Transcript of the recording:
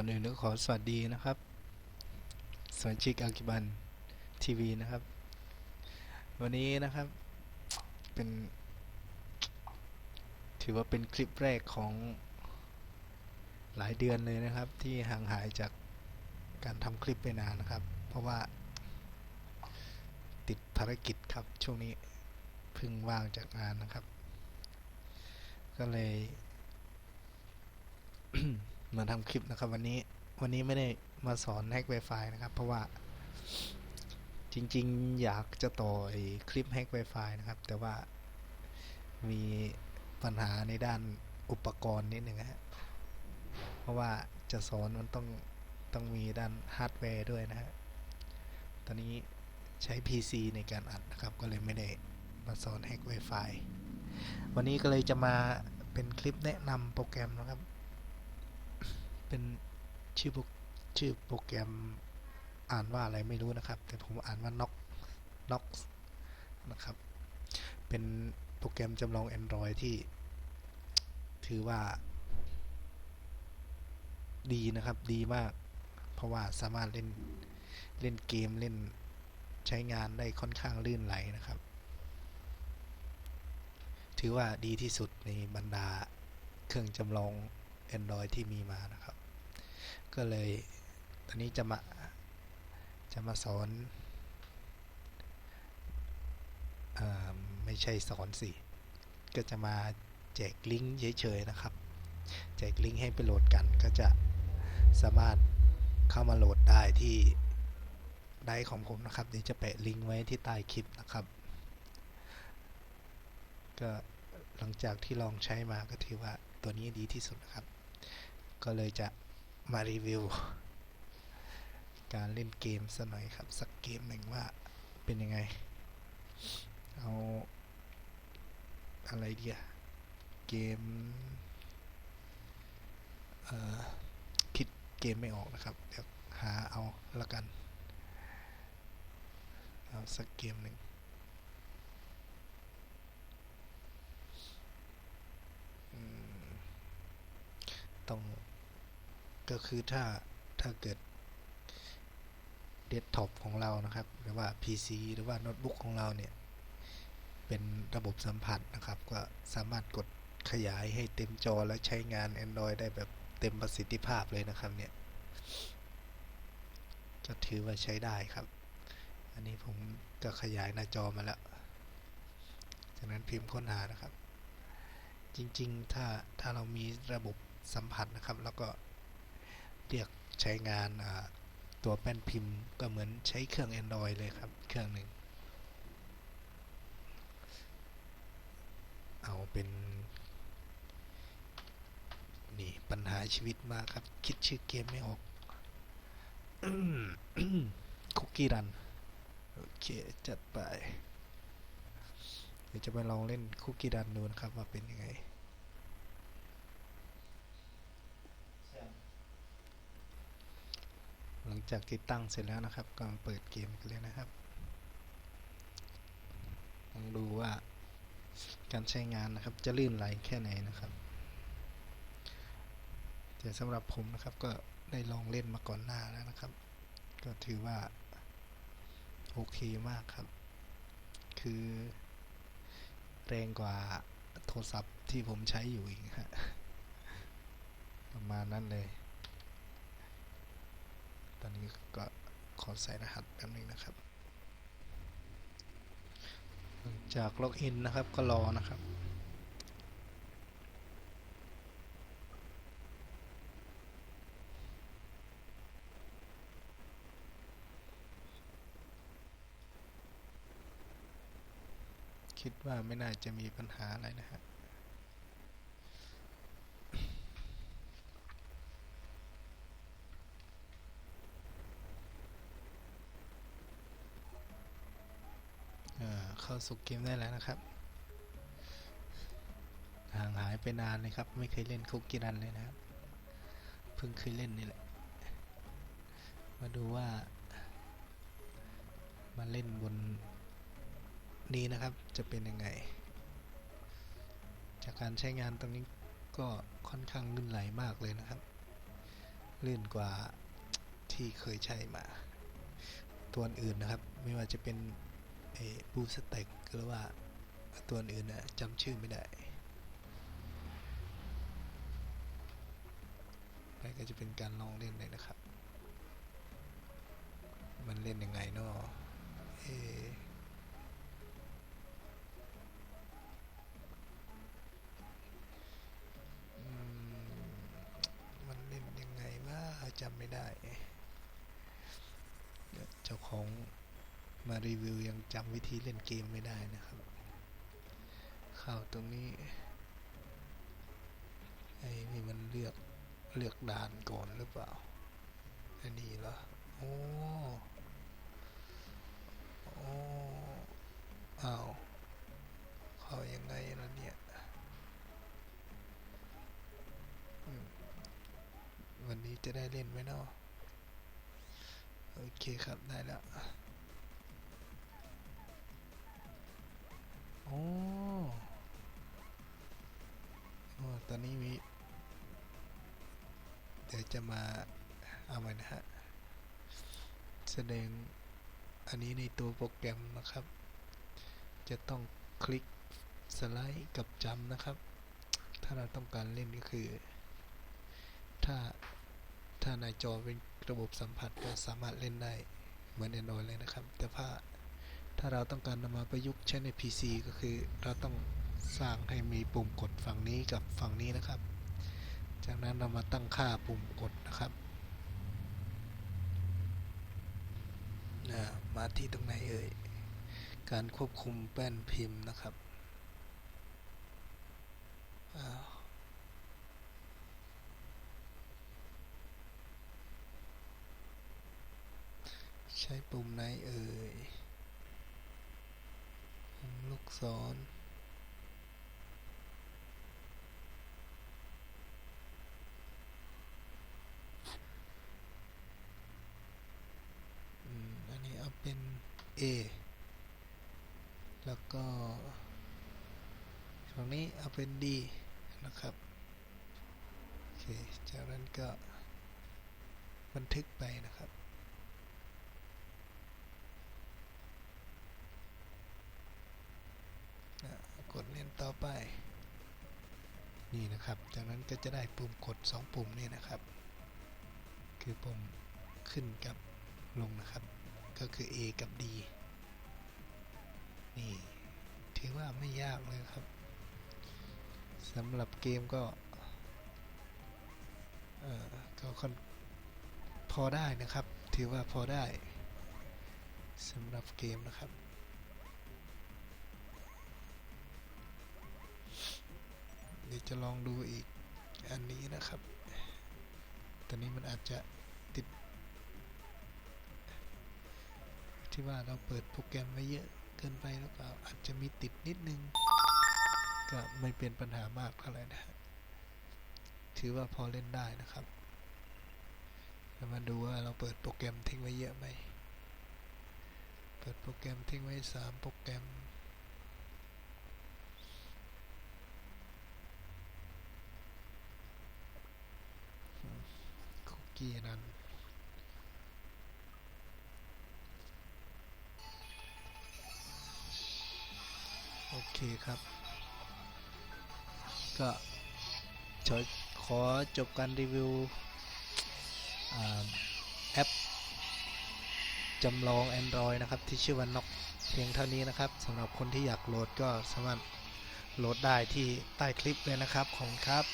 ก่อนอื่นก็ขอสวัสดีนะครับสมาชิกอากิบันทีวีนะครับ วันนี้นะครับเป็น ถือว่าเป็นคลิปแรกของหลายเดือนเลยนะครับ ที่ห่างหายจากการทำคลิปไปนานนะครับ เพราะว่าติดภารกิจครับช่วงนี้เพิ่งว่างจากงานนะครับ ก็เลย มาทำคลิปนะครับวันนี้วันนี้ไม่ได้มาสอนแฮก Wi-Fi นะครับ เพราะว่า จริงๆ อยากจะต่อไอคลิปแฮก Wi-Fi นะครับ แต่ว่ามีปัญหาในด้านอุปกรณ์นิดหนึ่งฮะเพราะว่าจะสอนมันต้องต้องมีด้านฮาร์ดแวร์ด้วยนะฮะตอนนี้ใช้ PC ในการอัดนะครับ ก็เลยไม่ได้มาสอนแฮก Wi-Fi วันนี้ก็เลยจะมาเป็นคลิปแนะนำโปรแกรมนะครับ เป็นชื่อโปรชื่อโปรแกรมอ่านว่าอะไรไม่รู้นะครับ แต่ผมอ่านว่า Nox Nox นะครับ เป็นโปรแกรมจำลอง Android ที่ ถือว่า ดีนะครับ ดีมาก เพราะว่าสามารถเล่นเล่นเกมเล่นใช้งานได้ค่อนข้างลื่นไหลนะครับ ถือว่าดีที่สุดในบรรดาเครื่องจำลอง Android ที่มีมานะครับ ก็เลยตอนนี้จะมาจะมาสอนอไม่ใช่สอนสิ ก็จะมาแจกลิงก์เฉยๆนะครับ แจกลิงก์ให้ไปโหลดกันก็จะสามารถเข้ามาโหลดได้ที่ไดร์ของผมนะครับเดี๋ยวจะแปะลิงก์ไว้ที่ใต้คลิปนะครับ ก็หลังจากที่ลองใช้มาก็ถือว่าตัวนี้ดีที่สุดนะครับ ก็เลยจะ มารีวิว การเล่นเกมสักหน่อยครับ สักเกมหนึ่งว่าเป็นยังไง เอาอะไรเดียเกมเอ่อคิดเกมไม่ออกนะครับ เดี๋ยวหาเอาละกัน เอาสักเกมหนึ่ง อืมต้อง ก็คือถ้าถ้าเกิดเดสก์ท็อปของเรานะครับ หรือว่า PC หรือว่าโน้ตบุ๊กของเราเนี่ย เป็นระบบสัมผัสนะครับ ก็สามารถกดขยายให้เต็มจอและใช้งาน Android ได้แบบเต็มประสิทธิภาพเลยนะครับเนี่ย ก็ถือว่าใช้ได้ครับ อันนี้ผมก็ขยายหน้าจอมาแล้ว จากนั้นพิมพ์ค้นหานะครับ จริงๆ ถ้าถ้าเรามีระบบสัมผัสนะครับ แล้วก็ ใช้งานตัวแป้นพิมพ์ก็เหมือนใช้เครื่อง Android เลยครับ เครื่องหนึ่ง เอาเป็น นี่ปัญหาชีวิตมากครับ คิดชื่อเกมไม่ออกคุกกี้รัน โอเค จัดไป เดี๋ยวจะไปลองเล่นคุกกี้รันดูนะครับว่าเป็นยังไง หลัง จากติดตั้งเสร็จแล้วนะครับ ก็มาเปิดเกมกันเลยนะครับลองดูว่าการใช้งานนะครับ จะลื่นไหลแค่ไหนนะครับแต่สำหรับผมนะครับก็ได้ลองเล่นมาก่อนหน้าแล้วนะครับ ก็ถือว่า โอเคมากครับ คือแรงกว่าโทรศัพท์ที่ผมใช้อยู่อีกฮะประมาณนั้นเลย ตอนนี้ก็ขอใส่รหัสแป๊บนึงนะครับ จากล็อกอินนะครับก็รอนะครับคิดว่าไม่น่าจะมีปัญหาอะไรนะฮะอ่าสู่เกมได้แล้วนะครับห่างหายไปนานเลยครับ ไม่เคยเล่นคุกกี้รันเลยนะครับ เพิ่งเคยเล่นนี่แหละ มาดูว่า มาเล่นบนนี้นะครับ จะเป็นยังไง จากการใช้งานตรงนี้ก็ค่อนข้างลื่นไหลมากเลยนะครับ ลื่นกว่าที่เคยใช้มา ตัวอื่นนะครับ ไม่ว่าจะเป็น ไอ้บูสเต็กหรือว่าตัวอื่นนะจำชื่อไม่ได้ไปก็จะเป็นการลองเล่นเลยนะครับ มันเล่นยังไงเนาะเอมมันเล่นยังไงว่าจำไม่ได้เดี๋ยวเจ้าของ มารีวิวยังจำวิธีเล่นเกมไม่ได้นะครับ เข้าตรงนี้ ไอ้นี่มันเลือกเลือกด่านก่อนหรือเปล่า อันนี้เหรอ โอ้โอ้อ้าวเข้ายังไงล่ะเนี่ยวันนี้จะได้เล่นไหมเนาะโอเคครับได้แล้ว ตอนนี้มี เดี๋ยวจะมาเอาไว้นะฮะ แสดงอันนี้ในตัวโปรแกรมนะครับ จะต้องคลิกสไลด์กับจำนะครับ ถ้าเราต้องการเล่นก็คือ ถ้าถ้าในจอเป็นระบบสัมผัสก็สามารถเล่นได้เหมือน Android เลยนะครับ แต่ถ้าถ้าเราต้องการนำมาประยุกต์ใช้ใน PC ก็คือเราต้อง สร้างให้มีปุ่มกดฝั่งนี้กับฝั่งนี้นะครับ จากนั้นเรามาตั้งค่าปุ่มกดนะครับมาที่ตรงไหนเอ่ย การควบคุมแป้นพิมพ์นะครับใช้ปุ่มไหนเอ่ย ปุ่มลูกศร อืมอันนี้ เอาเป็น A แล้วก็ตรงนี้เอาเป็น D นะครับ โอเค จากนั้นก็บันทึกไปนะครับกดเล่นต่อไป นี่นะครับ จากนั้นก็จะได้ปุ่มกด 2 ปุ่มนี่นะครับ คือปุ่มขึ้นกับลงนะครับ ก็คือ A กับ D นี่ ถือว่าไม่ยากเลยครับสำหรับเกมก็เออก็ค่อนพอได้นะครับ ถือว่าพอได้สำหรับเกมนะครับเดี๋ยวจะลองดูอีกอันนี้นะครับ ตอนนี้มันอาจจะติด ที่ว่าเราเปิดโปรแกรมไว้เยอะเกินไปหรือเปล่าอาจจะมีติดนิดนึง ก็ไม่เป็นปัญหามากเท่าไหร่นะฮะถือว่าพอเล่นได้นะครับเรามาดูว่าเราเปิดโปรแกรมทิ้งไว้เยอะไหม เปิดโปรแกรมทิ้งไว้สามโปรแกรมคุกกี้นั้น อเคครับ ก็ขอจบการรีวิวอแอปจำลอง Android นะครับ ที่ชื่อว่านกเพียงเท่านี้นะครับสำหรับคนที่อยากโหลดก็สามารถโหลดได้ที่ใต้คลิปเลยนะครับ ขอบคุณครับ